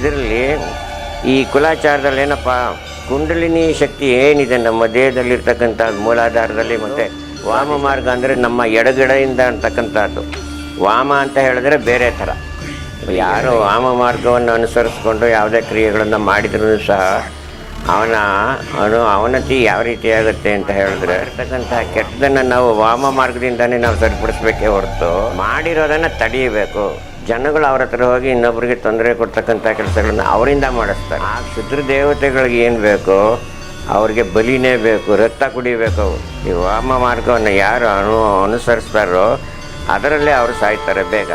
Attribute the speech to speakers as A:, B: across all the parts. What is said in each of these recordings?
A: ಇದರಲ್ಲಿ ಈ ಕುಲಾಚಾರದಲ್ಲಿ ಏನಪ್ಪ, ಕುಂಡಲಿನಿ ಶಕ್ತಿ ಏನಿದೆ ನಮ್ಮ ದೇಹದಲ್ಲಿರ್ತಕ್ಕಂಥ ಮೂಲಾಧಾರದಲ್ಲಿ ಮತ್ತು ವಾಮ ಮಾರ್ಗ ಅಂದರೆ ನಮ್ಮ ಎಡಗಡೆಯಿಂದ ಅಂತಕ್ಕಂಥದ್ದು. ವಾಮ ಅಂತ ಹೇಳಿದ್ರೆ ಬೇರೆ ಥರ. ಯಾರು ವಾಮ ಮಾರ್ಗವನ್ನು ಅನುಸರಿಸ್ಕೊಂಡು ಯಾವುದೇ ಕ್ರಿಯೆಗಳನ್ನು ಮಾಡಿದ್ರೂ ಸಹ ಅವನ ಅವನು ಅವನತಿ ಯಾವ ರೀತಿ ಆಗುತ್ತೆ ಅಂತ ಹೇಳಿದ್ರೆ, ಇರ್ತಕ್ಕಂಥ ಕೆಟ್ಟದನ್ನು ನಾವು ವಾಮ ಮಾರ್ಗದಿಂದನೇ ನಾವು ಸರಿಪಡಿಸ್ಬೇಕೇ ಹೊರತು ಮಾಡಿರೋದನ್ನು ತಡೆಯಬೇಕು. ಜನಗಳು ಅವ್ರ ಹತ್ರ ಹೋಗಿ ಇನ್ನೊಬ್ಬರಿಗೆ ತೊಂದರೆ ಕೊಡ್ತಕ್ಕಂಥ ಕೆಲಸಗಳನ್ನ ಅವರಿಂದ ಮಾಡಿಸ್ತಾರೆ. ಆ ಕ್ಷುದ್ರ ದೇವತೆಗಳಿಗೆ ಏನು ಬೇಕೋ ಅವ್ರಿಗೆ ಬಲಿನೇ ಬೇಕು, ರಕ್ತ ಕುಡಿಬೇಕು ಈ ವಾಮ ಮಾರ್ಗವನ್ನು ಯಾರು ಅನು, ಅನುಸರಿಸ್ತಾರೋ ಅದರಲ್ಲೇ ಅವರು ಸಾಯ್ತಾರೆ ಬೇಗ.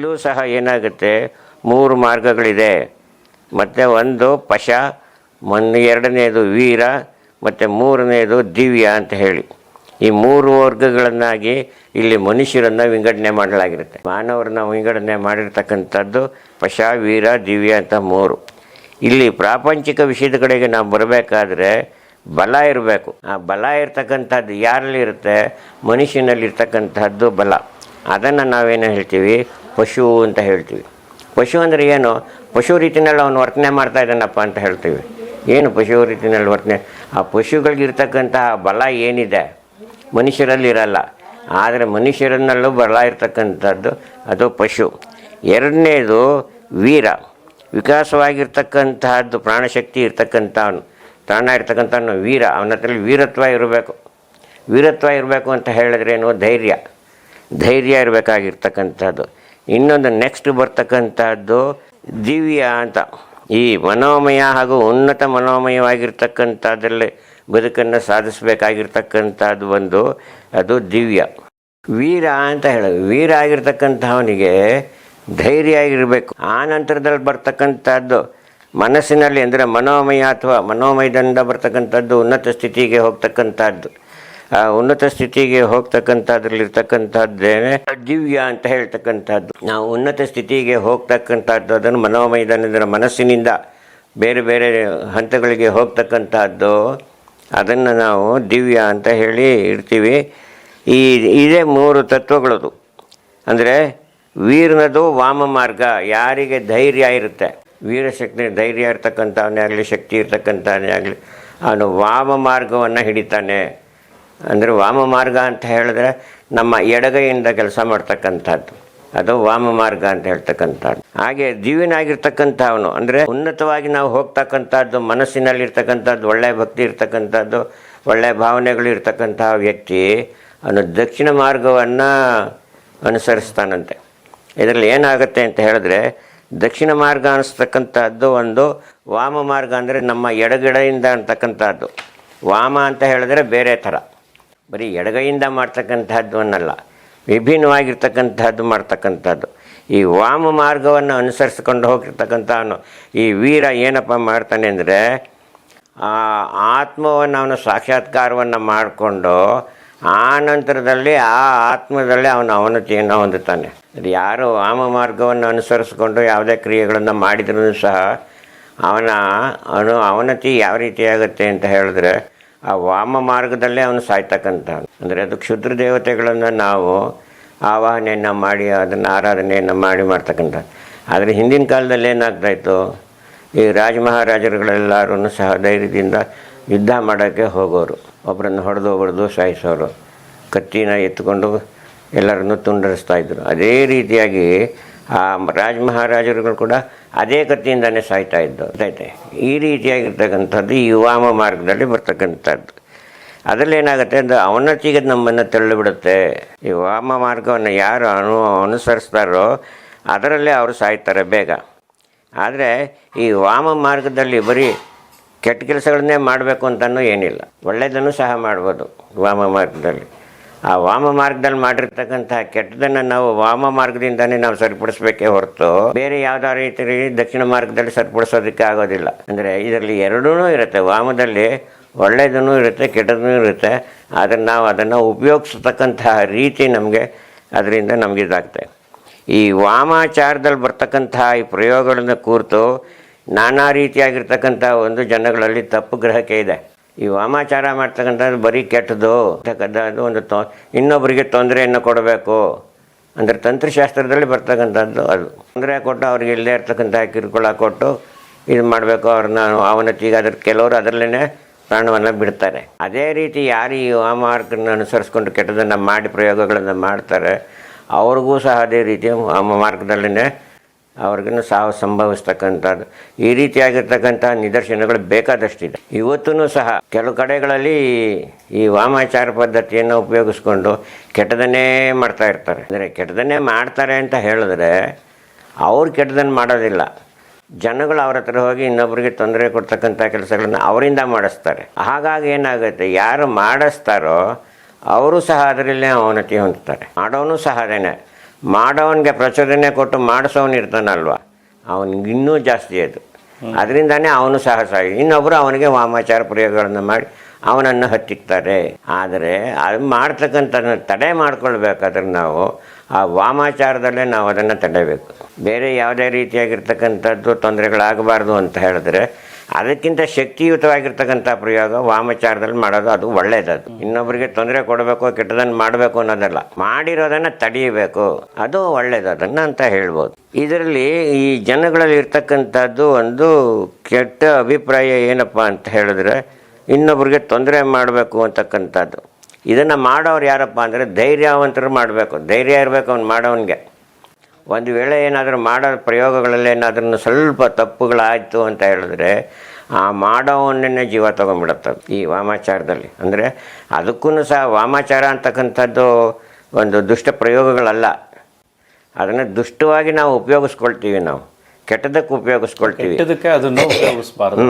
A: ಇಲ್ಲೂ ಸಹ ಏನಾಗುತ್ತೆ? ಮೂರು ಮಾರ್ಗಗಳಿದೆ. ಮತ್ತು ಒಂದು ಪಶ, ಮೊನ್ನೆ ಎರಡನೇದು ವೀರ, ಮತ್ತು ಮೂರನೇದು ದಿವ್ಯ ಅಂತ ಹೇಳಿ. ಈ ಮೂರು ವರ್ಗಗಳನ್ನಾಗಿ ಇಲ್ಲಿ ಮನುಷ್ಯರನ್ನು ವಿಂಗಡಣೆ ಮಾಡಲಾಗಿರುತ್ತೆ. ಮಾನವರನ್ನ ವಿಂಗಡಣೆ ಮಾಡಿರ್ತಕ್ಕಂಥದ್ದು ಪಶ, ವೀರ, ದಿವ್ಯ ಅಂತ ಮೂರು. ಇಲ್ಲಿ ಪ್ರಾಪಂಚಿಕ ವಿಷಯದ ಕಡೆಗೆ ನಾವು ಬರಬೇಕಾದ್ರೆ ಬಲ ಇರಬೇಕು. ಆ ಬಲ ಇರ್ತಕ್ಕಂಥದ್ದು ಯಾರಲ್ಲಿ ಇರುತ್ತೆ ಮನುಷ್ಯನಲ್ಲಿರ್ತಕ್ಕಂಥದ್ದು ಬಲ. ಅದನ್ನು ನಾವೇನು ಹೇಳ್ತೀವಿ? ಪಶು ಅಂತ ಹೇಳ್ತೀವಿ. ಪಶು ಅಂದರೆ ಏನು? ಪಶು ರೀತಿನಲ್ಲಿ ಅವನು ವರ್ತನೆ ಮಾಡ್ತಾ ಇದ್ದಾನಪ್ಪ ಅಂತ ಹೇಳ್ತೀವಿ. ಏನು ಪಶು ರೀತಿನಲ್ಲಿ ವರ್ತನೆ? ಆ ಪಶುಗಳಿಗಿರ್ತಕ್ಕಂತಹ ಬಲ ಏನಿದೆ? ಮನುಷ್ಯರಲ್ಲಿ ಇರಲ್ಲ. ಆದರೆ ಮನುಷ್ಯರನ್ನಲ್ಲೂ ಬಲ ಇರತಕ್ಕಂಥದ್ದು ಅದು ಪಶು. ಎರಡನೇದು ವೀರ. ವಿಕಾಸವಾಗಿರ್ತಕ್ಕಂತಹದ್ದು ಪ್ರಾಣಶಕ್ತಿ ಇರ್ತಕ್ಕಂಥವನು. ಪ್ರಾಣ ಇರ್ತಕ್ಕಂಥವನು ವೀರ. ಅವನ ವೀರತ್ವ ಇರಬೇಕು. ವೀರತ್ವ ಇರಬೇಕು ಅಂತ ಹೇಳಿದ್ರೇನು ಧೈರ್ಯ. ಧೈರ್ಯ ಇರಬೇಕಾಗಿರ್ತಕ್ಕಂಥದ್ದು. ಇನ್ನೊಂದು ನೆಕ್ಸ್ಟ್ ಬರ್ತಕ್ಕಂಥದ್ದು ದಿವ್ಯ ಅಂತ. ಈ ಮನೋಮಯ ಹಾಗೂ ಉನ್ನತ ಮನೋಮಯವಾಗಿರ್ತಕ್ಕಂಥದ್ರಲ್ಲಿ ಬದುಕನ್ನು ಸಾಧಿಸಬೇಕಾಗಿರ್ತಕ್ಕಂಥದ್ದು ಒಂದು, ಅದು ದಿವ್ಯ. ವೀರ ಅಂತ ಹೇಳೋದು. ವೀರ ಆಗಿರ್ತಕ್ಕಂಥವನಿಗೆ ಧೈರ್ಯ ಆಗಿರಬೇಕು. ಆ ನಂತರದಲ್ಲಿ ಬರ್ತಕ್ಕಂಥದ್ದು ಮನಸ್ಸಿನಲ್ಲಿ ಅಂದರೆ ಮನೋಮಯ ಅಥವಾ ಮನೋಮಯದಿಂದ ಬರ್ತಕ್ಕಂಥದ್ದು ಉನ್ನತ ಸ್ಥಿತಿಗೆ ಹೋಗ್ತಕ್ಕಂಥದ್ದು. ಆ ಉನ್ನತ ಸ್ಥಿತಿಗೆ ಹೋಗ್ತಕ್ಕಂಥದ್ರಲ್ಲಿರ್ತಕ್ಕಂಥದ್ದೇನೆ ದಿವ್ಯ ಅಂತ ಹೇಳ್ತಕ್ಕಂಥದ್ದು. ನಾವು ಉನ್ನತ ಸ್ಥಿತಿಗೆ ಹೋಗ್ತಕ್ಕಂಥದ್ದು, ಅದನ್ನು ಮನೋಮೈದಾನದ ಮನಸ್ಸಿನಿಂದ ಬೇರೆ ಬೇರೆ ಹಂತಗಳಿಗೆ ಹೋಗ್ತಕ್ಕಂಥದ್ದು, ಅದನ್ನು ನಾವು ದಿವ್ಯ ಅಂತ ಹೇಳಿ ಇರ್ತೀವಿ ಈ, ಇದೇ ಮೂರು ತತ್ವಗಳದು. ಅಂದರೆ ವೀರನದು ವಾಮ ಮಾರ್ಗ, ಯಾರಿಗೆ ಧೈರ್ಯ ಇರುತ್ತೆ. ವೀರಶಕ್ತಿ ಧೈರ್ಯ ಇರ್ತಕ್ಕಂಥವನೇ ಆಗಲಿ, ಶಕ್ತಿ ಇರ್ತಕ್ಕಂಥವನೇ ಆಗಲಿ, ಅವನು ವಾಮ ಮಾರ್ಗವನ್ನು ಹಿಡಿತಾನೆ. ಅಂದರೆ ವಾಮ ಮಾರ್ಗ ಅಂತ ಹೇಳಿದ್ರೆ ನಮ್ಮ ಎಡಗೈಯಿಂದ ಕೆಲಸ ಮಾಡ್ತಕ್ಕಂಥದ್ದು. ಅದು ವಾಮ ಮಾರ್ಗ ಅಂತ ಹೇಳ್ತಕ್ಕಂಥದ್ದು. ಹಾಗೆ ದಿವಿನಾಗಿರ್ತಕ್ಕಂಥವನು ಅಂದರೆ ಉನ್ನತವಾಗಿ ನಾವು ಹೋಗ್ತಕ್ಕಂಥದ್ದು, ಮನಸ್ಸಿನಲ್ಲಿರ್ತಕ್ಕಂಥದ್ದು ಒಳ್ಳೆಯ ಭಕ್ತಿ ಇರ್ತಕ್ಕಂಥದ್ದು ಒಳ್ಳೆಯ ಭಾವನೆಗಳು ಇರ್ತಕ್ಕಂಥ ವ್ಯಕ್ತಿ, ಅವನು ದಕ್ಷಿಣ ಮಾರ್ಗವನ್ನು ಅನುಸರಿಸ್ತಾನಂತೆ. ಇದರಲ್ಲಿ ಏನಾಗುತ್ತೆ ಅಂತ ಹೇಳಿದ್ರೆ, ದಕ್ಷಿಣ ಮಾರ್ಗ ಅನಿಸ್ತಕ್ಕಂಥದ್ದು ಒಂದು ವಾಮ ಮಾರ್ಗ ಅಂದರೆ ನಮ್ಮ ಎಡಗಡೆಯಿಂದ ಅಂತಕ್ಕಂಥದ್ದು. ವಾಮ ಅಂತ ಹೇಳಿದ್ರೆ ಬೇರೆ ಥರ. ಬರೀ ಎಡಗೈಯಿಂದ ಮಾಡ್ತಕ್ಕಂಥದ್ದು ಅನ್ನಲ್ಲ ವಿಭಿನ್ನವಾಗಿರ್ತಕ್ಕಂಥದ್ದು ಮಾಡ್ತಕ್ಕಂಥದ್ದು ಈ ವಾಮ ಮಾರ್ಗವನ್ನು ಅನುಸರಿಸ್ಕೊಂಡು ಹೋಗಿರ್ತಕ್ಕಂಥವನು, ಈ ವೀರ ಏನಪ್ಪ ಮಾಡ್ತಾನೆ ಅಂದರೆ, ಆ ಆತ್ಮವನ್ನು ಅವನು ಸಾಕ್ಷಾತ್ಕಾರವನ್ನು ಮಾಡಿಕೊಂಡು, ಆ ನಂತರದಲ್ಲಿ ಆ ಆತ್ಮದಲ್ಲಿ ಅವನು ಅವನತಿಯನ್ನು ಹೊಂದುತ್ತಾನೆ. ಅದು ಯಾರು ವಾಮ ಮಾರ್ಗವನ್ನು ಅನುಸರಿಸ್ಕೊಂಡು ಯಾವುದೇ ಕ್ರಿಯೆಗಳನ್ನು ಮಾಡಿದ್ರೂ ಸಹ ಅವನ ಅವನು ಅವನತಿ ಯಾವ ರೀತಿಯಾಗುತ್ತೆ ಅಂತ ಹೇಳಿದ್ರೆ ಆ ವಾಮ ಮಾರ್ಗದಲ್ಲೇ ಅವನು ಸಾಯ್ತಕ್ಕಂಥ ಅಂದರೆ ಅದು ಕ್ಷುದ್ರ ದೇವತೆಗಳನ್ನು ನಾವು ಆವಾಹನೆಯನ್ನು ಮಾಡಿ, ಅದನ್ನು ಆರಾಧನೆಯನ್ನು ಮಾಡಿ ಮಾಡ್ತಕ್ಕಂಥ ಆದರೆ ಹಿಂದಿನ ಕಾಲದಲ್ಲಿ ಏನಾಗ್ತಾಯಿತ್ತು? ಈ ರಾಜ ಮಹಾರಾಜರುಗಳೆಲ್ಲರೂ ಸಹ ಧೈರ್ಯದಿಂದ ಯುದ್ಧ ಮಾಡೋಕ್ಕೆ ಹೋಗೋರು. ಒಬ್ಬರನ್ನು ಹೊಡೆದು ಹೊಡೆದು ಸಾಯಿಸೋರು. ಕತ್ತಿನ ಎತ್ಕೊಂಡು ಎಲ್ಲರನ್ನು ತುಂಡರಿಸ್ತಾ ಇದ್ರು. ಅದೇ ರೀತಿಯಾಗಿ ಆ ರಾಜ ಮಹಾರಾಜರುಗಳು ಕೂಡ ಅದೇ ಕತ್ತಿಯಿಂದನೇ ಸಾಯ್ತಾ ಇದ್ದು ಅಂತೈತೆ ಈ ರೀತಿಯಾಗಿರ್ತಕ್ಕಂಥದ್ದು ಈ ವಾಮ ಮಾರ್ಗದಲ್ಲಿ ಬರ್ತಕ್ಕಂಥದ್ದು. ಅದರಲ್ಲಿ ಏನಾಗುತ್ತೆ ಅಂದರೆ ಅವನತಿಗೆ ನಮ್ಮನ್ನು ತಳ್ಳಿಬಿಡುತ್ತೆ ಈ ವಾಮ ಮಾರ್ಗವನ್ನು ಯಾರು ಅನು, ಅನುಸರಿಸ್ತಾರೋ ಅದರಲ್ಲೇ ಅವರು ಸಾಯ್ತಾರೆ ಬೇಗ. ಆದರೆ ಈ ವಾಮ ಮಾರ್ಗದಲ್ಲಿ ಬರೀ ಕೆಟ್ಟ ಕೆಲಸಗಳನ್ನೇ ಮಾಡಬೇಕು ಅಂತನೂ ಏನಿಲ್ಲ. ಒಳ್ಳೆಯದನ್ನು ಸಹ ಮಾಡ್ಬೋದು ವಾಮ ಮಾರ್ಗದಲ್ಲಿ. ಆ ವಾಮ ಮಾರ್ಗದಲ್ಲಿ ಮಾಡಿರ್ತಕ್ಕಂಥ ಕೆಟ್ಟದನ್ನು ನಾವು ವಾಮ ಮಾರ್ಗದಿಂದನೇ ನಾವು ಸರಿಪಡಿಸ್ಬೇಕೇ ಹೊರತು ಬೇರೆ ಯಾವುದೋ ರೀತಿ ದಕ್ಷಿಣ ಮಾರ್ಗದಲ್ಲಿ ಸರಿಪಡಿಸೋದಕ್ಕೆ ಆಗೋದಿಲ್ಲ. ಅಂದರೆ ಇದರಲ್ಲಿ ಎರಡೂ ಇರುತ್ತೆ. ವಾಮದಲ್ಲಿ ಒಳ್ಳೆಯದೂ ಇರುತ್ತೆ ಕೆಟ್ಟದೂ ಇರುತ್ತೆ. ಆದರೆ ನಾವು ಅದನ್ನು ಉಪಯೋಗಿಸ್ತಕ್ಕಂತಹ ರೀತಿ ನಮಗೆ ಅದರಿಂದ ನಮಗೆ ಇದಾಗ್ತದೆ. ಈ ವಾಮಾಚಾರದಲ್ಲಿ ಬರ್ತಕ್ಕಂತಹ ಈ ಪ್ರಯೋಗಗಳನ್ನು ಕೂರ್ತು ನಾನಾ ರೀತಿಯಾಗಿರ್ತಕ್ಕಂಥ ಒಂದು ಜನಗಳಲ್ಲಿ ತಪ್ಪು ಗ್ರಹಕ್ಕೆ ಇದೆ. ಈ ವಾಮಾಚಾರ ಮಾಡ್ತಕ್ಕಂಥದ್ದು ಬರೀ ಕೆಟ್ಟದು ಅಂತಕ್ಕಂಥದ್ದು ಒಂದು ತೊ ಇನ್ನೊಬ್ಬರಿಗೆ ತೊಂದರೆಯನ್ನು ಕೊಡಬೇಕು ಅಂದರೆ ತಂತ್ರಶಾಸ್ತ್ರದಲ್ಲಿ ಬರ್ತಕ್ಕಂಥದ್ದು ಅದು. ತೊಂದರೆ ಕೊಟ್ಟು ಅವ್ರಿಗೆ ಇಲ್ಲದೆ ಇರ್ತಕ್ಕಂಥ ಕಿರುಕುಳ ಕೊಟ್ಟು ಇದು ಮಾಡಬೇಕು, ಅವ್ರನ್ನ ಅವನತಿಗೆ ಅದ್ರ ಕೆಲವರು ಅದರಲ್ಲೇ ಪ್ರಾಣವನ್ನು ಬಿಡ್ತಾರೆ. ಅದೇ ರೀತಿ ಯಾರು ಈ ವಾಮಾರ್ಗನ ಅನುಸರಿಸ್ಕೊಂಡು ಕೆಟ್ಟದನ್ನು ಮಾಡಿ ಪ್ರಯೋಗಗಳನ್ನು ಮಾಡ್ತಾರೆ, ಅವ್ರಿಗೂ ಸಹ ಅದೇ ರೀತಿ ವಾಮ ಮಾರ್ಗದಲ್ಲೇ ಅವ್ರಿಗೂ ಸಾವು ಸಂಭವಿಸ್ತಕ್ಕಂಥದ್ದು. ಈ ರೀತಿಯಾಗಿರ್ತಕ್ಕಂಥ ನಿದರ್ಶನಗಳು ಬೇಕಾದಷ್ಟಿದೆ. ಇವತ್ತೂ ಸಹ ಕೆಲವು ಕಡೆಗಳಲ್ಲಿ ಈ ವಾಮಾಚಾರ ಪದ್ಧತಿಯನ್ನು ಉಪಯೋಗಿಸ್ಕೊಂಡು ಕೆಟ್ಟದನ್ನೇ ಮಾಡ್ತಾ ಇರ್ತಾರೆ. ಅಂದರೆ ಕೆಟ್ಟದನ್ನೇ ಮಾಡ್ತಾರೆ ಅಂತ ಹೇಳಿದ್ರೆ ಅವ್ರು ಕೆಟ್ಟದನ್ನು ಮಾಡೋದಿಲ್ಲ. ಜನಗಳು ಅವ್ರ ಹತ್ರ ಹೋಗಿ ಇನ್ನೊಬ್ಬರಿಗೆ ತೊಂದರೆ ಕೊಡ್ತಕ್ಕಂಥ ಕೆಲಸಗಳನ್ನ ಅವರಿಂದ ಮಾಡಿಸ್ತಾರೆ. ಹಾಗಾಗಿ ಏನಾಗುತ್ತೆ, ಯಾರು ಮಾಡಿಸ್ತಾರೋ ಅವರು ಸಹ ಅದರಲ್ಲೇ ಅವನತಿ ಹೊಂದ್ತಾರೆ. ಮಾಡೋನು ಸಹ ಅದೇನೆ. ಮಾಡೋವನಿಗೆ ಪ್ರಚೋದನೆ ಕೊಟ್ಟು ಮಾಡಿಸೋನು ಇರ್ತಾನಲ್ವ? ಅವನಿಗೆ ಇನ್ನೂ ಜಾಸ್ತಿ ಅದು. ಅದರಿಂದಾನೇ ಅವನು ಸಾಹಸ ಆಗಿ ಇನ್ನೊಬ್ಬರು ಅವನಿಗೆ ವಾಮಾಚಾರ ಪ್ರಯೋಗಗಳನ್ನು ಮಾಡಿ ಅವನನ್ನು ಹತ್ತಿಕ್ತಾರೆ. ಆದರೆ ಅದು ಮಾಡ್ತಕ್ಕಂಥ ತಡೆ ಮಾಡ್ಕೊಳ್ಬೇಕಾದ್ರೆ ನಾವು ಆ ವಾಮಾಚಾರದಲ್ಲೇ ನಾವು ಅದನ್ನು ತಡೆಯಬೇಕು ಬೇರೆ ಯಾವುದೇ ರೀತಿಯಾಗಿರ್ತಕ್ಕಂಥದ್ದು ತೊಂದರೆಗಳಾಗಬಾರ್ದು ಅಂತ ಹೇಳಿದ್ರೆ ಅದಕ್ಕಿಂತ ಶಕ್ತಿಯುತವಾಗಿರ್ತಕ್ಕಂಥ ಪ್ರಯೋಗ ವಾಮಚಾರದಲ್ಲಿ ಮಾಡೋದು ಅದು ಒಳ್ಳೆಯದದು ಇನ್ನೊಬ್ಬರಿಗೆ ತೊಂದರೆ ಕೊಡಬೇಕು ಕೆಟ್ಟದನ್ನು ಮಾಡಬೇಕು ಅನ್ನೋದಲ್ಲ. ಮಾಡಿರೋದನ್ನು ತಡೆಯಬೇಕು ಅದು ಒಳ್ಳೆಯದದನ್ನು ಅಂತ ಹೇಳ್ಬೋದು. ಇದರಲ್ಲಿ ಈ ಜನಗಳಲ್ಲಿ ಇರ್ತಕ್ಕಂಥದ್ದು ಒಂದು ಕೆಟ್ಟ ಅಭಿಪ್ರಾಯ ಏನಪ್ಪ ಅಂತ ಹೇಳಿದ್ರೆ ಇನ್ನೊಬ್ರಿಗೆ ತೊಂದರೆ ಮಾಡಬೇಕು ಅಂತಕ್ಕಂಥದ್ದು. ಇದನ್ನು ಮಾಡೋರು ಯಾರಪ್ಪ ಅಂದರೆ ಧೈರ್ಯವಂತರು ಮಾಡಬೇಕು. ಧೈರ್ಯ ಇರಬೇಕು ಅವ್ನು ಮಾಡೋನಿಗೆ. ಒಂದು ವೇಳೆ ಏನಾದರೂ ಮಾಡೋ ಪ್ರಯೋಗಗಳಲ್ಲಿ ಏನಾದ್ರೂ ಸ್ವಲ್ಪ ತಪ್ಪುಗಳಾಯಿತು ಅಂತ ಹೇಳಿದ್ರೆ ಆ ಮಾಡೋವನ್ನೇ ಜೀವ ತೊಗೊಂಡ್ಬಿಡುತ್ತೆ ಈ ವಾಮಾಚಾರದಲ್ಲಿ. ಅಂದರೆ ಅದಕ್ಕೂ ಸಹ ವಾಮಾಚಾರ ಅಂತಕ್ಕಂಥದ್ದು ಒಂದು ದುಷ್ಟ ಪ್ರಯೋಗಗಳಲ್ಲ. ಅದನ್ನು ದುಷ್ಟವಾಗಿ ನಾವು ಉಪಯೋಗಿಸ್ಕೊಳ್ತೀವಿ ನಾವು. ಕೆಟ್ಟದಕ್ಕೆ ಉಪಯೋಗಿಸ್ಕೊಳ್ತೀವಿ.
B: ಅದನ್ನು ಉಪಯೋಗಿಸಬಾರದು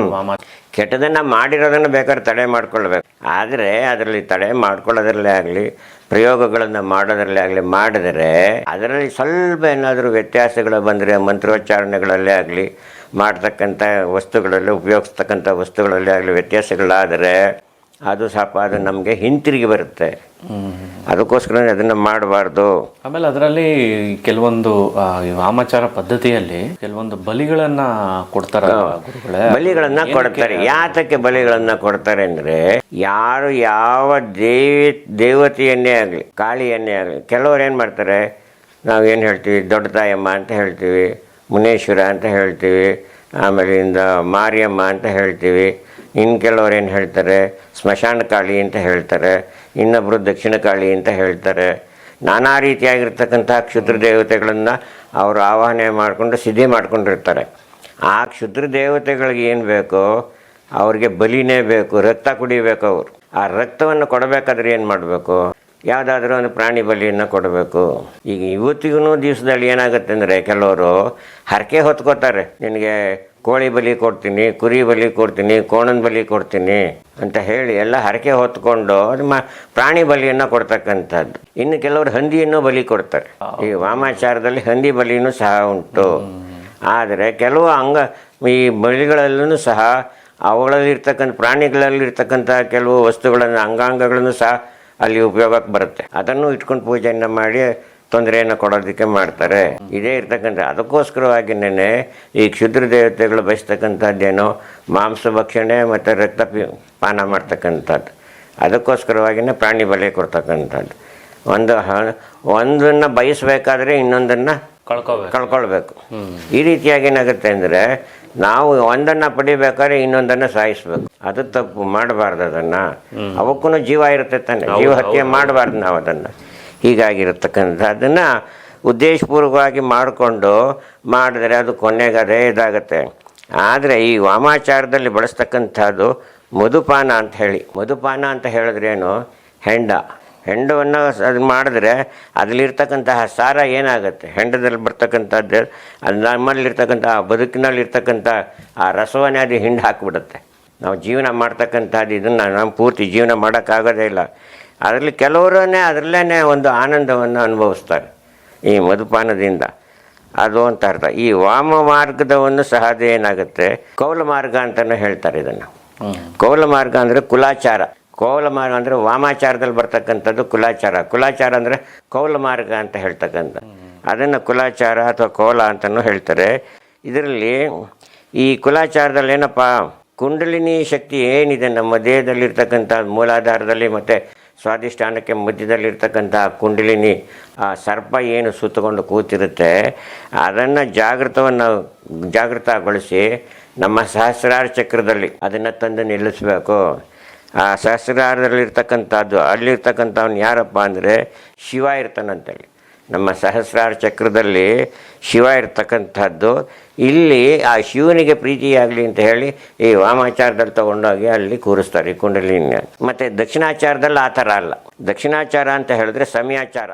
A: ಕೆಟ್ಟದನ್ನು ಮಾಡಿರೋದನ್ನು ಬೇಕಾದ್ರೆ ತಡೆ ಮಾಡ್ಕೊಳ್ಬೇಕು. ಆದರೆ ಅದರಲ್ಲಿ ತಡೆ ಮಾಡ್ಕೊಳ್ಳೋದ್ರಲ್ಲೇ ಆಗಲಿ ಪ್ರಯೋಗಗಳನ್ನು ಮಾಡೋದ್ರಲ್ಲೇ ಆಗಲಿ, ಮಾಡಿದರೆ ಅದರಲ್ಲಿ ಸ್ವಲ್ಪ ಏನಾದರೂ ವ್ಯತ್ಯಾಸಗಳು ಬಂದರೆ, ಮಂತ್ರೋಚ್ಚಾರಣೆಗಳಲ್ಲೇ ಆಗಲಿ, ಮಾಡ್ತಕ್ಕಂಥ ವಸ್ತುಗಳಲ್ಲಿ, ಉಪಯೋಗಿಸ್ತಕ್ಕಂಥ ವಸ್ತುಗಳಲ್ಲೇ ಆಗಲಿ ವ್ಯತ್ಯಾಸಗಳಾದರೆ ಅದು ಸ್ವಲ್ಪ ಅದು ನಮಗೆ ಹಿಂತಿರುಗಿ ಬರುತ್ತೆ. ಅದಕ್ಕೋಸ್ಕರ ಅದನ್ನು ಮಾಡಬಾರ್ದು.
B: ಆಮೇಲೆ ಅದರಲ್ಲಿ ಕೆಲವೊಂದು ವಾಮಾಚಾರ ಪದ್ಧತಿಯಲ್ಲಿ ಕೆಲವೊಂದು ಬಲಿಗಳನ್ನ ಕೊಡ್ತಾರ
A: ಬಲಿಗಳನ್ನ ಕೊಡ್ತಾರೆ. ಯಾತಕ್ಕೆ ಬಲಿಗಳನ್ನ ಕೊಡ್ತಾರೆ ಅಂದ್ರೆ ಯಾರು ಯಾವ ದೇವಿ ದೇವತೆಯನ್ನೇ ಆಗಲಿ ಕಾಳಿಯನ್ನೇ ಆಗಲಿ ಕೆಲವರು ಏನು ಮಾಡ್ತಾರೆ ನಾವು ಏನು ಹೇಳ್ತೀವಿ ದೊಡ್ಡ ತಾಯಮ್ಮ ಅಂತ ಹೇಳ್ತೀವಿ ಮುನೇಶ್ವರ ಅಂತ ಹೇಳ್ತೀವಿ ಆಮೇಲಿಂದ ಮಾರಿಯಮ್ಮ ಅಂತ ಹೇಳ್ತೀವಿ ಇನ್ನು ಕೆಲವರು ಏನು ಹೇಳ್ತಾರೆ? ಸ್ಮಶಾನ ಕಾಳಿ ಅಂತ ಹೇಳ್ತಾರೆ. ಇನ್ನೊಬ್ಬರು ದಕ್ಷಿಣ ಕಾಳಿ ಅಂತ ಹೇಳ್ತಾರೆ. ನಾನಾ ರೀತಿಯಾಗಿರ್ತಕ್ಕಂಥ ಕ್ಷುದ್ರ ದೇವತೆಗಳನ್ನು ಅವರು ಆವಾಹನೆ ಮಾಡಿಕೊಂಡು ಸಿದ್ಧಿ ಮಾಡ್ಕೊಂಡಿರ್ತಾರೆ. ಆ ಕ್ಷುದ್ರ ದೇವತೆಗಳಿಗೆ ಏನು ಬೇಕೋ, ಅವ್ರಿಗೆ ಬಲಿನೇ ಬೇಕು, ರಕ್ತ ಕುಡಿಬೇಕು ಅವರು. ಆ ರಕ್ತವನ್ನು ಕೊಡಬೇಕಾದ್ರೆ ಏನು ಮಾಡಬೇಕು? ಯಾವುದಾದ್ರೂ ಒಂದು ಪ್ರಾಣಿ ಬಲಿಯನ್ನು ಕೊಡಬೇಕು. ಈಗ ಇವತ್ತಿಗೂ ದಿವಸದಲ್ಲಿ ಏನಾಗುತ್ತೆ ಅಂದರೆ ಕೆಲವರು ಹರಕೆ ಹೊತ್ಕೋತಾರೆ. ನಿನಗೆ ಕೋಳಿ ಬಲಿ ಕೊಡ್ತೀನಿ, ಕುರಿ ಬಲಿ ಕೊಡ್ತೀನಿ, ಕೋಣನ ಬಲಿ ಕೊಡ್ತೀನಿ ಅಂತ ಹೇಳಿ ಎಲ್ಲ ಹರಕೆ ಹೊತ್ಕೊಂಡು ಅದು ಮ, ಪ್ರಾಣಿ ಬಲಿಯನ್ನು ಕೊಡ್ತಕ್ಕಂಥದ್ದು. ಇನ್ನು ಕೆಲವರು ಹಂದಿಯನ್ನು ಬಲಿ ಕೊಡ್ತಾರೆ. ಈ ವಾಮಾಚಾರದಲ್ಲಿ ಹಂದಿ ಬಲಿನೂ ಸಹ ಉಂಟು. ಆದರೆ ಕೆಲವು ಅಂಗ, ಈ ಬಲಿಗಳಲ್ಲೂ ಸಹ ಅವುಗಳಲ್ಲಿರ್ತಕ್ಕಂಥ, ಪ್ರಾಣಿಗಳಲ್ಲಿರ್ತಕ್ಕಂಥ ಕೆಲವು ವಸ್ತುಗಳನ್ನು, ಅಂಗಾಂಗಗಳನ್ನು ಸಹ ಅಲ್ಲಿ ಉಪಯೋಗಕ್ಕೆ ಬರುತ್ತೆ. ಅದನ್ನು ಇಟ್ಕೊಂಡು ಪೂಜೆಯನ್ನು ಮಾಡಿ ತೊಂದರೆಯನ್ನು ಕೊಡೋದಕ್ಕೆ ಮಾಡ್ತಾರೆ. ಇದೇ ಇರ್ತಕ್ಕಂಥ ಅದಕ್ಕೋಸ್ಕರವಾಗಿನೇ ಈ ಕ್ಷುದ್ರ ದೇವತೆಗಳು ಬಯಸ್ತಕ್ಕಂಥದ್ದೇನೋ ಮಾಂಸ ಭಕ್ಷಣೆ ಮತ್ತು ರಕ್ತ ಪಿ ಪಾನ ಮಾಡ್ತಕ್ಕಂಥದ್ದು. ಅದಕ್ಕೋಸ್ಕರವಾಗಿನೇ ಪ್ರಾಣಿ ಬಲೆ ಕೊಡ್ತಕ್ಕಂಥದ್ದು. ಒಂದು ಒಂದನ್ನು ಬಯಸಬೇಕಾದ್ರೆ ಇನ್ನೊಂದನ್ನು
B: ಕಳ್ಕೊಬೇಕು.
A: ಕಳ್ಕೊಳ್ಬೇಕು. ಈ ರೀತಿಯಾಗಿ ಏನಾಗುತ್ತೆ ಅಂದರೆ ನಾವು ಒಂದನ್ನು ಪಡಿಬೇಕಾದ್ರೆ ಇನ್ನೊಂದನ್ನು ಸಾಯಿಸ್ಬೇಕು. ಅದು ತಪ್ಪು ಮಾಡಬಾರ್ದು ಅದನ್ನು. ಅವಕ್ಕೂ ಜೀವ ಇರುತ್ತೆ ತಾನೆ. ಜೀವ ಹತ್ಯೆ ಮಾಡಬಾರ್ದು ನಾವು ಅದನ್ನು. ಹೀಗಾಗಿರತಕ್ಕಂಥ ಅದನ್ನು ಉದ್ದೇಶಪೂರ್ವಕವಾಗಿ ಮಾಡಿಕೊಂಡು ಮಾಡಿದರೆ ಅದು ಕೊನೆಗೆ ಅದೇ ಇದಾಗುತ್ತೆ. ಆದರೆ ಈ ವಾಮಾಚಾರದಲ್ಲಿ ಬಳಸ್ತಕ್ಕಂಥದ್ದು ಮಧುಪಾನ ಅಂತ ಹೇಳಿ. ಮಧುಪಾನ ಅಂತ ಹೇಳಿದ್ರೇನು? ಹೆಂಡ. ಹೆಂಡವನ್ನು ಅದು ಮಾಡಿದ್ರೆ ಅದರಲ್ಲಿರ್ತಕ್ಕಂತಹ ಸಾರ ಏನಾಗುತ್ತೆ? ಹೆಂಡದಲ್ಲಿ ಬರ್ತಕ್ಕಂಥದ್ದು, ಅದು ನಮ್ಮಲ್ಲಿರ್ತಕ್ಕಂಥ, ಆ ಬದುಕಿನಲ್ಲಿರ್ತಕ್ಕಂಥ ಆ ರಸವನ್ನೇ ಅದು ಹಿಂಡು ಹಾಕಿಬಿಡುತ್ತೆ. ನಾವು ಜೀವನ ಮಾಡ್ತಕ್ಕಂಥದ್ದು ಇದನ್ನು ನಾವು ಪೂರ್ತಿ ಜೀವನ ಮಾಡೋಕ್ಕಾಗೋದೇ ಇಲ್ಲ. ಅದರಲ್ಲಿ ಕೆಲವರನ್ನೇ ಅದರಲ್ಲೇ ಒಂದು ಆನಂದವನ್ನು ಅನುಭವಿಸ್ತಾರೆ ಈ ಮಧುಪಾನದಿಂದ. ಅದು ಅಂತ ಅರ್ಥ. ಈ ವಾಮ ಮಾರ್ಗದವನ್ನು ಸಹ ಅದು ಏನಾಗುತ್ತೆ? ಕೌಲ ಮಾರ್ಗ ಅಂತಲೂ ಹೇಳ್ತಾರೆ ಇದನ್ನು. ಕೌಲ ಮಾರ್ಗ ಅಂದರೆ ಕುಲಾಚಾರ. ಕೌಲ ಮಾರ್ಗ ಅಂದರೆ ವಾಮಾಚಾರದಲ್ಲಿ ಬರ್ತಕ್ಕಂಥದ್ದು ಕುಲಾಚಾರ. ಕುಲಾಚಾರ ಅಂದರೆ ಕೌಲ ಮಾರ್ಗ ಅಂತ ಹೇಳ್ತಕ್ಕಂಥ. ಅದನ್ನು ಕುಲಾಚಾರ ಅಥವಾ ಕೋಲ ಅಂತಲೂ ಹೇಳ್ತಾರೆ. ಇದರಲ್ಲಿ ಈ ಕುಲಾಚಾರದಲ್ಲಿ ಏನಪ್ಪ? ಕುಂಡಲಿನಿ ಶಕ್ತಿ ಏನಿದೆ? ನಮ್ಮ ದೇಹದಲ್ಲಿರ್ತಕ್ಕಂಥ ಮೂಲಾಧಾರದಲ್ಲಿ ಮತ್ತು ಸ್ವಾಧಿಷ್ಠಾನಕ್ಕೆ ಮಧ್ಯದಲ್ಲಿರ್ತಕ್ಕಂಥ ಕುಂಡಲಿನಿ, ಆ ಸರ್ಪ ಏನು ಸುತ್ತಕೊಂಡು ಕೂತಿರುತ್ತೆ, ಅದನ್ನು ಜಾಗೃತವನ್ನು ಜಾಗೃತಗೊಳಿಸಿ ನಮ್ಮ ಸಹಸ್ರಾರ ಚಕ್ರದಲ್ಲಿ ಅದನ್ನು ತಂದು ನಿಲ್ಲಿಸಬೇಕು. ಆ ಸಹಸ್ರಾರದಲ್ಲಿರ್ತಕ್ಕಂಥದ್ದು, ಅಲ್ಲಿರ್ತಕ್ಕಂಥವ್ನು ಯಾರಪ್ಪ ಅಂದರೆ ಶಿವ ಇರ್ತಾನಂತೇಳಿ. ನಮ್ಮ ಸಹಸ್ರಾರ ಚಕ್ರದಲ್ಲಿ ಶಿವ ಇರ್ತಕ್ಕಂಥದ್ದು. ಇಲ್ಲಿ ಆ ಶಿವನಿಗೆ ಪ್ರೀತಿಯಾಗಲಿ ಅಂತ ಹೇಳಿ ಈ ವಾಮಾಚಾರದಲ್ಲಿ ತಗೊಂಡೋಗಿ ಅಲ್ಲಿ ಕೂರಿಸ್ತಾರೆ, ಈ ಕುಂಡಲಿನ ಮತ್ತು ದಕ್ಷಿಣಾಚಾರದಲ್ಲಿ ಆ ಥರ ಅಲ್ಲ. ದಕ್ಷಿಣಾಚಾರ ಅಂತ ಹೇಳಿದ್ರೆ ಸಮಯಾಚಾರ.